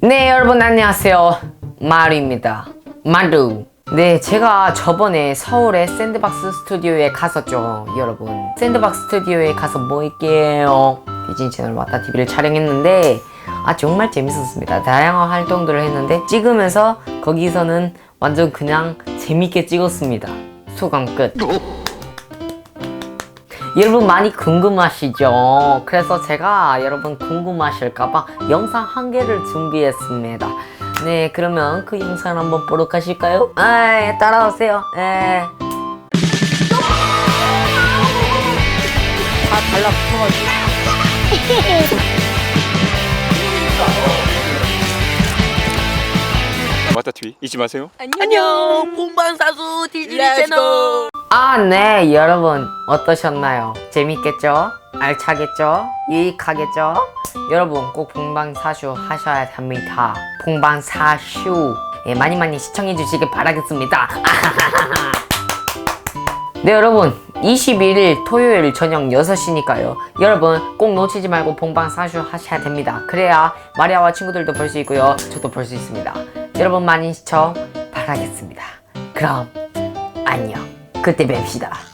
네 여러분 안녕하세요. 마루입니다. 마루. 네 제가 저번에 서울의 샌드박스 스튜디오에 갔었죠 여러분. 샌드박스 스튜디오에 가서 뭐 할게요? 디즈니 채널 왔다 TV를 촬영했는데 아 정말 재밌었습니다. 다양한 활동들을 했는데 찍으면서 거기서는 완전 그냥 재밌게 찍었습니다. 소감 끝 여러분 많이 궁금하시죠? 그래서 제가 여러분 궁금하실까봐 영상 한 개를 준비했습니다. 네, 그러면 그 영상 한번 보러 가실까요? 아, 따라오세요. 네. 다 달라붙어가지고. 맞다 TV 잊지 마세요. 안녕 본방사수 디즈니 채널 아, 네, 여러분 어떠셨나요? 재밌겠죠? 알차겠죠? 유익하겠죠? 여러분 꼭 봉방사슈 하셔야 합니다. 봉방사슈 예, 많이 많이 시청해 주시길 바라겠습니다. 네 여러분 21일 토요일 저녁 6시니까요 여러분 꼭 놓치지 말고 봉방사슈 하셔야 됩니다 그래야 마리아와 친구들도 볼 수 있고요 저도 볼 수 있습니다 여러분 많이 시청 바라겠습니다 그럼 안녕 그때 뵙시다